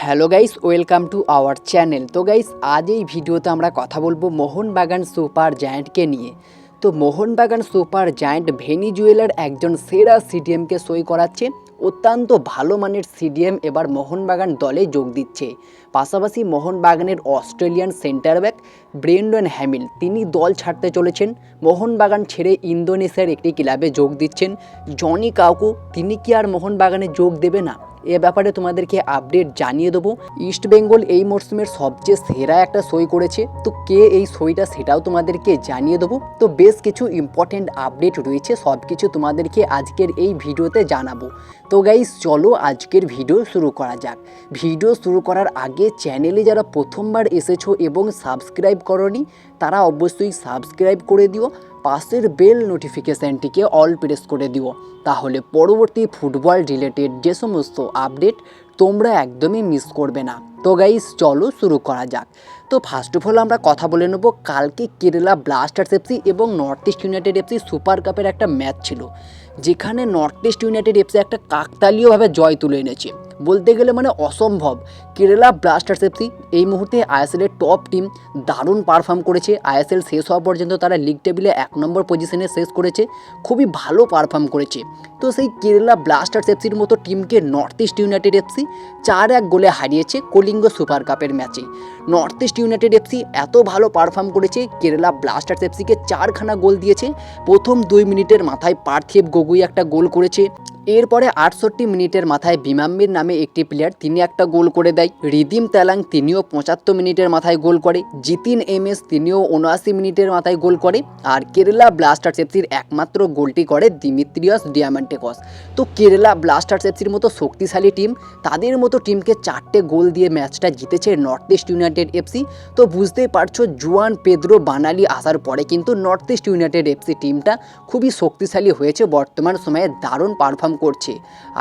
Hello guys welcome to our channel তো guys আজ এই ভিডিওতে আমরা কথা বলব মোহনবাগান সুপার জায়ান্টকে নিয়ে। তো মোহনবাগান সুপার জায়ান্ট ভেনিজুয়েলার একজন সেরা সিডিএমকে সই করাচ্ছে, অত্যন্ত ভালো মানের সিডিএম এবার মোহনবাগান দলে যোগ দিচ্ছে। পাশাপাশি মোহনবাগানের Australian centre back Brendan Hamill, তিনি দল ছাড়তে চলেছেন। মোহনবাগান ছেড়ে ইন্দোনেশিয়ার একটি ক্লাবে যোগ দিচ্ছেন। জনি কাউকু, তিনি কি আর মোহনবাগানে যোগ দেবে না? এ ব্যাপারে তোমাদেরকে আপডেট জানিয়ে দেবো। ইস্ট বেঙ্গল এই মরশুমের সবচেয়ে সেরা একটা সই করেছে। তো কে এই সইটা সেটাও তোমাদেরকে জানিয়ে দেবো। তো বেশ কিছু ইম্পর্টেন্ট আপডেট রয়েছে সব কিছু তোমাদেরকে আজকের এই ভিডিওতে জানাব। তো গাইজ চলো আজকের ভিডিও শুরু করা যাক। ভিডিও শুরু করার আগে চ্যানেলে যারা প্রথমবার এসেছ এবং সাবস্ক্রাইব করনি তারা অবশ্যই সাবস্ক্রাইব করে দিও, পাশের বেল নোটিফিকেশানটিকে অল প্রেস করে দিও। তাহলে পরবর্তী ফুটবল রিলেটেড যে সমস্ত আপডেট তোমরা একদমই মিস করবে না। তো গাইস চলো শুরু করা যাক। তো ফার্স্ট অফ অল আমরা কথা বলে নেব, কালকে কেরালা ব্লাস্টার্স এফসি এবং North East United FC Super কাপের একটা ম্যাচ ছিল, যেখানে নর্থ ইস্ট ইউনাইটেড এফসি একটা কাকতালীয়ভাবে জয় তুলে এনেছে। বলতে গেলে মানে অসম্ভব। কেরালা ব্লাস্টার্স এফসি এই মুহূর্তে আইএসএলের টপ টিম দারুণ পারফর্ম করেছে। আইএসএল শেষ হওয়া পর্যন্ত তারা লিগ টেবিলে এক নম্বর পজিশনে শেষ করেছে। খুবই ভালো পারফর্ম করেছে। তো সেই কেরালা ব্লাস্টার্স এফসির মতো টিমকে নর্থ ইস্ট ইউনাইটেড এফসি চার এক গোলে হারিয়েছে কলিঙ্গ সুপার কাপের ম্যাচে। নর্থ ইস্ট ইউনাইটেড এফসি এত ভালো পারফর্ম করেছে, কেরালা ব্লাস্টার্স এফসিকে চারখানা গোল দিয়েছে। প্রথম দুই মিনিটের মাথায় পার্থিব গগুই একটা গোল করেছে। এরপরে আটষট্টি মিনিটের মাথায় বিমাম্বির নামে একটি প্লেয়ার তিনি একটা গোল করে দেয়। রিদিম তেলাং, তিনিও পঁচাত্তর মিনিটের মাথায় গোল করে। জিতিন এম এস তিনিও উনআশি মিনিটের মাথায় গোল করে। আর কেরালা ব্লাস্টার্স এফসির একমাত্র গোলটি করে দিমিত্রিয়াস ডিয়ামান্টেকস। তো কেরালা ব্লাস্টার্স এফসির মতো শক্তিশালী টিম তাদের মতো টিমকে চারটে গোল দিয়ে ম্যাচটা জিতেছে নর্থ ইস্ট ইউনাইটেড এফসি। তো বুঝতেই পারছ, জুয়ান পেদ্রো বানালি আসার পরে কিন্তু নর্থ ইস্ট ইউনাইটেড এফসি টিমটা খুবই শক্তিশালী হয়েছে, বর্তমান সময়ে দারুণ পারফর্ম করছে।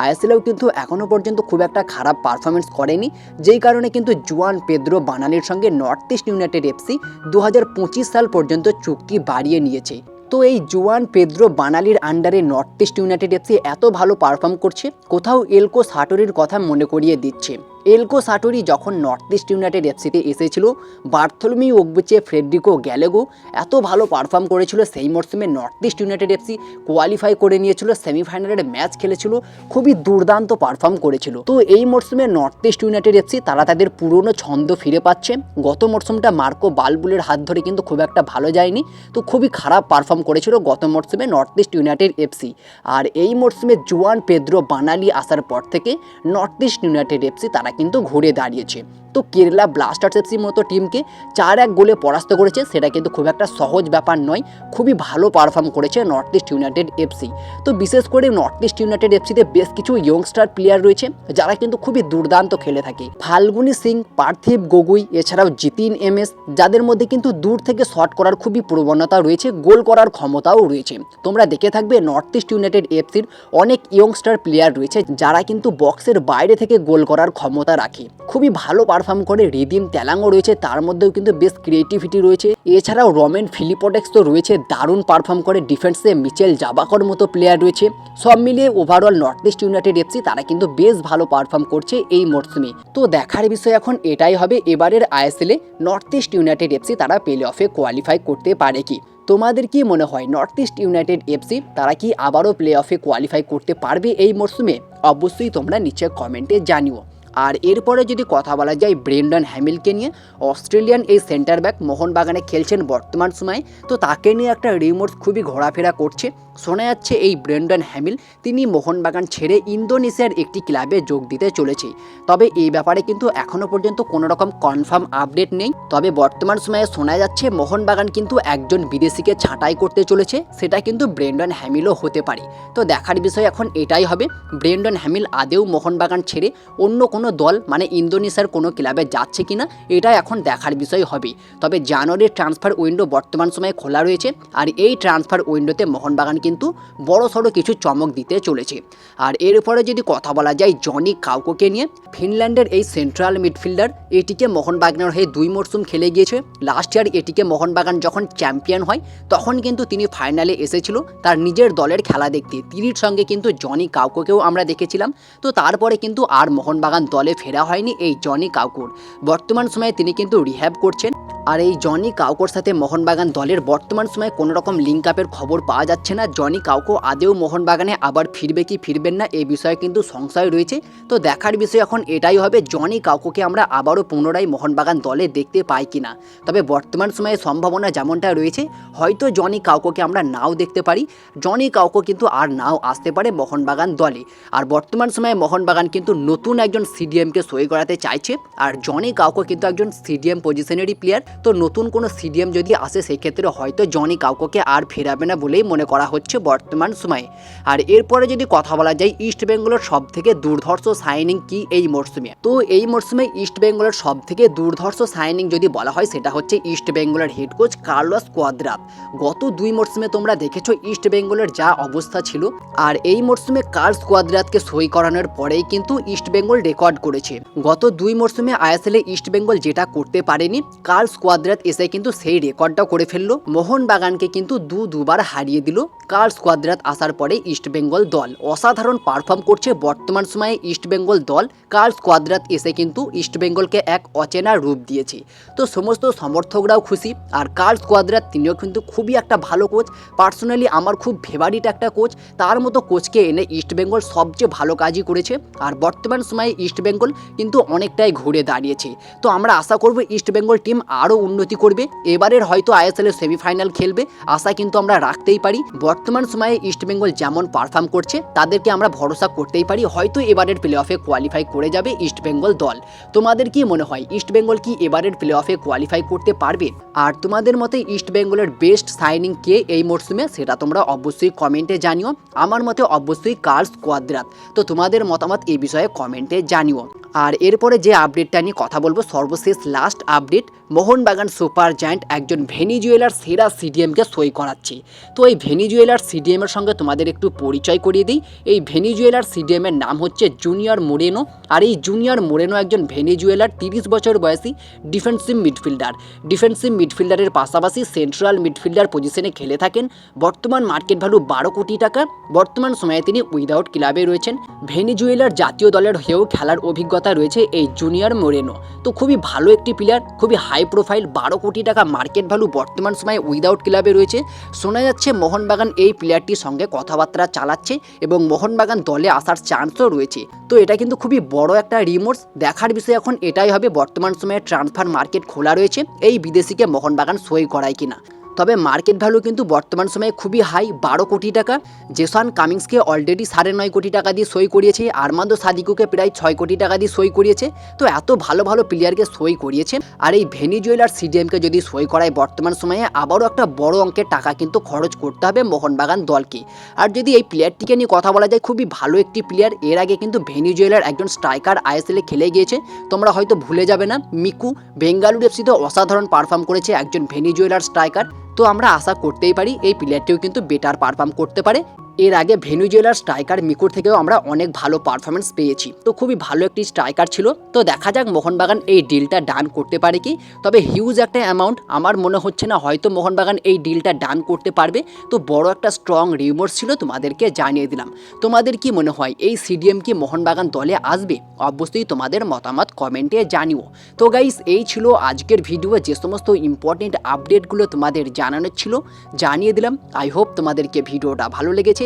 আইএসএলেও কিন্তু এখনও পর্যন্ত খুব একটা খারাপ পারফরমেন্স করেনি, যেই কারণে কিন্তু জুয়ান পেদ্রো বানালির সঙ্গে নর্থ ইস্ট ইউনাইটেড এফসি দু হাজার পঁচিশ সাল পর্যন্ত চুক্তি বাড়িয়ে নিয়েছে। এই জুয়ান পেদ্রো বানালির আন্ডারে নর্থ ইস্ট ইউনাইটেড এফসি এত ভালো পারফর্ম করছে, কোথাও এলকো সাটোরির কথা মনে করিয়ে দিচ্ছে। এলকো সাটোরি যখন নর্থ ইস্ট ইউনাইটেড এফসিতে এসেছিল, বার্থলমি ওগবুচে ফ্রেডরিকো গ্যালেগো এত ভালো পারফর্ম করেছিল, সেই মরশুমে North East United FC qualify করে নিয়েছিল, সেমিফাইনালের ম্যাচ খেলেছিল, খুবই দুর্দান্ত পারফর্ম করেছিল। তো এই মরশুমে নর্থ ইস্ট ইউনাইটেড এফসি তারা তাদের পুরনো ছন্দ ফিরে পাচ্ছে। গত মরশুমটা মার্কো বালবুলের হাত ধরে কিন্তু খুব একটা ভালো যায়নি, তো খুবই খারাপ পারফর্ম করেছিল গত মরশুমে নর্থ ইস্ট ইউনাইটেড এফসি। আর এই মরশুমে জুয়ান পেদ্রো বানালি আসার পর থেকে নর্থ ইস্ট ইউনাইটেড এফসি তারা কিন্তু ঘুরে দাঁড়িয়েছে। তো কেরালা ব্লাস্টার্স এফসির মতো টিমকে চার এক গোলে পরাস্ত করেছে, সেটা কিন্তু খুব একটা সহজ ব্যাপার নয়, খুবই ভালো পারফর্ম করেছে নর্থ ইস্ট ইউনাইটেড এফসি তো বিশেষ করে নর্থ ইস্ট ইউনাইটেড এফসিতে বেশ কিছু ইয়ংস্টার প্লেয়ার রয়েছে, যারা কিন্তু খুবই দুর্দান্ত খেলে থাকে। ফাল্গুনি সিং, পার্থিব গগুই এছাড়াও জিতিন এম এস, যাদের মধ্যে কিন্তু দূর থেকে শট করার খুবই প্রবণতা রয়েছে, গোল করার ক্ষমতাও রয়েছে। তোমরা দেখে থাকবে নর্থ ইস্ট ইউনাইটেড এফসির অনেক ইয়ংস্টার প্লেয়ার রয়েছে, যারা কিন্তু বক্সের বাইরে থেকে গোল করার ক্ষমতা রাখে। খুবই ভালো পারফর্ম করে রিদিম তেলাঙ্গও রয়েছে, তার মধ্যেও কিন্তু বেশ ক্রিয়েটিভিটি রয়েছে। এছাড়াও রমেন ফিলিপোটেক্স তো রয়েছে, দারুণ পারফর্ম করে ডিফেন্সে মিচেল জাবাকর মতো প্লেয়ার রয়েছে। সব মিলিয়ে overall North East United FC তারা কিন্তু বেশ ভালো পারফর্ম করছে এই মরশুমে তো দেখার বিষয় এখন এটাই হবে, এবারের আইএসএলে নর্থ ইস্ট ইউনাইটেড এফসি তারা প্লে অফে কোয়ালিফাই করতে পারে কি? তোমাদের কি মনে হয় নর্থ ইস্ট ইউনাইটেড এফসি তারা কি আবারও প্লে অফে কোয়ালিফাই করতে পারবে এই মরশুমে অবশ্যই তোমরা নিচে কমেন্টে জানিও। আর এরপরে যদি কথা বলা যায় ব্রেন্ডন হ্যামিলকে নিয়ে, অস্ট্রেলিয়ান এই সেন্টার ব্যাক মোহনবাগানে খেলছেন বর্তমান সময়ে। তো তাকে নিয়ে একটা রিমোটস খুবই ঘোরাফেরা করছে। শোনা যাচ্ছে এই ব্রেন্ডন হ্যামিল তিনি মোহনবাগান ছেড়ে ইন্দোনেশিয়ার একটি ক্লাবে যোগ দিতে চলেছে। তবে এই ব্যাপারে কিন্তু এখনও পর্যন্ত কোনো রকম কনফার্ম আপডেট নেই। তবে বর্তমান সময়ে শোনা যাচ্ছে মোহনবাগান কিন্তু একজন বিদেশিকে ছাঁটাই করতে চলেছে, সেটা কিন্তু ব্রেন্ডন হ্যামিলও হতে পারে। তো দেখার বিষয় এখন এটাই হবে, ব্রেন্ডন হ্যামিল আদেও মোহনবাগান ছেড়ে অন্য কোনো দল মানে ইন্দোনেশিয়ার কোনো ক্লাবে যাচ্ছে কিনা এটা এখন দেখার বিষয় হবে। তবে জানুয়ারির ট্রান্সফার উইন্ডো বর্তমান সময়ে খোলা রয়েছে, আর এই ট্রান্সফার উইন্ডোতে মোহনবাগান কিন্তু বড় সড়ো কিছু চমক দিতে চলেছে। আর এরপরে যদি কথা বলা যায় জনি কাউকোকে নিয়ে, ফিনল্যান্ডের এই সেন্ট্রাল মিডফিল্ডার এটিকে মোহনবাগানের হয়ে দুই মরশুম খেলে গিয়েছে। লাস্ট ইয়ার এটিকে মোহনবাগান যখন চ্যাম্পিয়ন হয়, তখন কিন্তু তিনি ফাইনালে এসেছিল তার নিজের দলের খেলা দেখতে। তিনির সঙ্গে কিন্তু জনি কাউকোকেও আমরা দেখেছিলাম। তো তারপরে কিন্তু আর মোহনবাগান দলে ফেরা হয়নি এই জনি কাউকুর। বর্তমান সময়ে তিনি কিন্তু রিহ্যাব করছেন। আর এই জনি কাউকোর সাথে মোহনবাগান দলের বর্তমান সময়ে কোনো রকম লিঙ্ক আপের খবর পাওয়া যাচ্ছে না। জনি কাউকো আদেও মোহনবাগানে আবার ফিরবে কি ফিরবেন না এই বিষয়ে কিন্তু সংশয় রয়েছে। তো দেখার বিষয় এখন এটাই হবে, জনি কাউকোকে আমরা আবারও পুনরায় মোহনবাগান দলে দেখতে পাই কি না তবে বর্তমান সময়ে সম্ভাবনা যেমনটা রয়েছে, হয়তো জনি কাউকোকে আমরা নাও দেখতে পারি। জনি কাউকো কিন্তু আর নাও আসতে পারে মোহনবাগান দলে। আর বর্তমান সময়ে মোহনবাগান কিন্তু নতুন একজন সিডিএমকে সই করাতে চাইছে। আর জনি কাউকো কিন্তু একজন সিডিএম পজিশনেরই প্লেয়ার তো নতুন কোনো সিডিএম যদি আসে, সেক্ষেত্রে হয়তো জনি কাউকোকে আর ফেরাবে না বলেই মনে করা হচ্ছে বর্তমান সময়ে। আর এরপরে যদি কথা বলা যায়, ইস্ট বেঙ্গলের সব থেকে দুর্ধর্ষ সাইনিং কি এই মরশুমে তো এই মরশুমে ইস্ট বেঙ্গলের সব থেকে দুর্ধর্ষ সাইনিং যদি বলা হয়, সেটা হচ্ছে ইস্ট বেঙ্গলের হেড কোচ কার্লস কোয়াদ্রাত গত দুই মরশুমে তোমরা দেখেছ ইস্ট বেঙ্গলের যা অবস্থা ছিল, আর এই মরশুমে কার্লস কোয়াদ্রাতকে সই করানোর পরেই কিন্তু ইস্ট বেঙ্গল রেকর্ড করেছে। গত দুই মরশুমে আইএসএলে ইস্ট বেঙ্গল যেটা করতে পারেনি, কার্লস কোয়াদ্রাত এসে কিন্তু সেই রেকর্ডটা করে ফেলল। মোহনবাগানকে কিন্তু দু, দুবার হারিয়ে দিল কার্লস কোয়াদ্রাত আসার পরে ইস্ট বেঙ্গল দল। অসাধারণ পারফর্ম করছে বর্তমান সময়ে ইস্ট বেঙ্গল দল। কার্লস কোয়াদ্রাত এসে কিন্তু ইস্ট বেঙ্গলকে এক অচেনা রূপ দিয়েছে। তো সমস্ত সমর্থকরাও খুশি। আর কার্লস কোয়াদ্রাত তিনিও কিন্তু খুবই একটা ভালো কোচ পার্সোনালি আমার খুব ফেভারিট একটা কোচ তার মতো কোচকে এনে ইস্ট বেঙ্গল সবচেয়ে ভালো কাজই করেছে। আর বর্তমান সময়ে ইস্ট বেঙ্গল কিন্তু অনেকটাই ঘুরে দাঁড়িয়েছে। তো আমরা আশা করব ইস্ট বেঙ্গল টিম আরও উন্নতি করবে। এবারের হয়তো আইএসএল এর সেমিফাইনাল খেলবে, আশা কিন্তু আমরা রাখতেই পারি। বর্তমান সময়ে ইস্টবেঙ্গল যেমন পারফর্ম করছে, তাদেরকে আমরা ভরসা করতেই পারি, হয়তো এবারের প্লে অফে কোয়ালিফাই করে যাবে ইস্টবেঙ্গল দল। তোমাদের কি মনে হয় ইস্টবেঙ্গল কি এবারের প্লে অফে কোয়ালিফাই করতে পারবে? আর তোমাদের মতে ইস্টবেঙ্গলের বেস্ট সাইনিং কে এই মরশুমে সেটা তোমরা অবশ্যই কমেন্টে জানিও। আমার মতে অবশ্যই কার্লস কোয়াদ্রাত তো তোমাদের মতামত এই বিষয়ে কমেন্টে জানিও। আর এরপরে যে আপডেটটা নিয়ে কথা বলব, সর্বশেষ last update Mohun Bagan super giant একজন ভেনিজুয়েলার সেরা সিডিএমকে সই করাচ্ছে। তো এই ভেনিজুয়েলার সিডিএমের সঙ্গে তোমাদের একটু পরিচয় করিয়ে দিই। এই ভেনিজুয়েলার সিডিএমের নাম হচ্ছে জুনিয়র মোরেনো আর এই জুনিয়র মোরেনো একজন ভেনিজুয়েলার তিরিশ বছর বয়সী ডিফেন্সিভ মিডফিল্ডার ডিফেন্সিভ মিডফিল্ডারের পাশাপাশি সেন্ট্রাল মিডফিল্ডার পজিশনে খেলে থাকেন। বর্তমান মার্কেট ভ্যালু বারো কোটি টাকা। বর্তমান সময়ে তিনি উইদাউট ক্লাবে রয়েছেন। ভেনিজুয়েলার জাতীয় দলের হয়েও খেলার অভিজ্ঞতা রয়েছে এই জুনিয়র মোরেনো তো খুবই ভালো একটি প্লেয়ার খুবই হাই প্রোফাইল বারো কোটি টাকা মার্কেট ভ্যালু বর্তমান সময়ে উইদাউট ক্লাবে রয়েছে। শোনা যাচ্ছে মোহনবাগান এই প্লেয়ারটির সঙ্গে কথাবার্তা চালাচ্ছে এবং মোহনবাগান দলে আসার চান্সও রয়েছে। তো এটা কিন্তু খুবই বড় একটা রিমোর্স দেখার বিষয় এখন এটাই হবে, বর্তমান সময়ে ট্রান্সফার মার্কেট খোলা রয়েছে। এই বিদেশিকে মোহনবাগান সই করায় কিনা। তবে মার্কেট ভ্যালু কিন্তু বর্তমান সময়ে খুবই হাই বারো কোটি টাকা। জেসান কামিংসকে অলরেডি সাড়ে নয় কোটি টাকা দিয়ে সই করিয়েছে, আরমান্দো সাদিকুকে প্রায় ছয় কোটি টাকা দিয়ে সই করিয়েছে। তো এত ভালো ভালো প্লেয়ারকে সই করিয়েছে, আর এই ভেনিজুয়েলার সিডিএমকে যদি সই করায় বর্তমান সময়ে, আবারও একটা বড় অঙ্কের টাকা কিন্তু খরচ করতে হবে মোহনবাগান দলকে। আর যদি এই প্লেয়ারটিকে নিয়ে কথা বলা যায়, খুবই ভালো একটি প্লেয়ার এর আগে কিন্তু ভেনিজুয়েলার একজন স্ট্রাইকার আইএসএলে খেলে গিয়েছে। তোমরা হয়তো ভুলে যাবে না, মিকু, বেঙ্গালুরু এফসিতে অসাধারণ পারফর্ম করেছে একজন ভেনিজুয়েলার স্ট্রাইকার তো আমরা আশা করতেই পারি এই প্লেয়ারটিও কিন্তু বেটার পারফর্ম করতে পারে। এর আগে ভেনুজুয়েলার স্ট্রাইকার মিকুর থেকেও আমরা অনেক ভালো পারফরমেন্স পেয়েছি। তো খুবই ভালো একটি স্ট্রাইকার ছিল। তো দেখা যাক মোহনবাগান এই ডিলটা ডান করতে পারে কি। তবে হিউজ একটা অ্যামাউন্ট আমার মনে হচ্ছে না হয়তো মোহনবাগান এই ডিলটা ডান করতে পারবে। তো বড় একটা স্ট্রং রিমোর্স ছিল তোমাদেরকে জানিয়ে দিলাম। তোমাদের কি মনে হয়, এই সিডিএম কি মোহনবাগান দলে আসবে? অবশ্যই তোমাদের মতামত কমেন্টে জানিও। তো গাইস এই ছিল আজকের ভিডিও যে সমস্ত ইম্পর্টেন্ট আপডেটগুলো তোমাদের জানানোর ছিল, জানিয়ে দিলাম। আই হোপ তোমাদেরকে ভিডিওটা ভালো লেগেছে।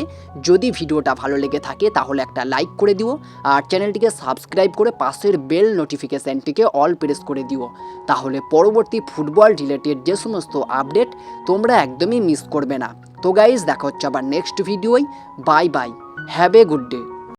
যদি ভিডিওটা ভালো লেগে থাকে, তাহলে একটা লাইক করে দিও আর চ্যানেলটিকে সাবস্ক্রাইব করে পাশের বেল নোটিফিকেশানটিকে অল প্রেস করে দিও। তাহলে পরবর্তী ফুটবল রিলেটেড যে সমস্ত আপডেট তোমরা একদমই মিস করবে না। তো গাইজ দেখা হচ্ছে আবার নেক্সট ভিডিওই bye bye have a good day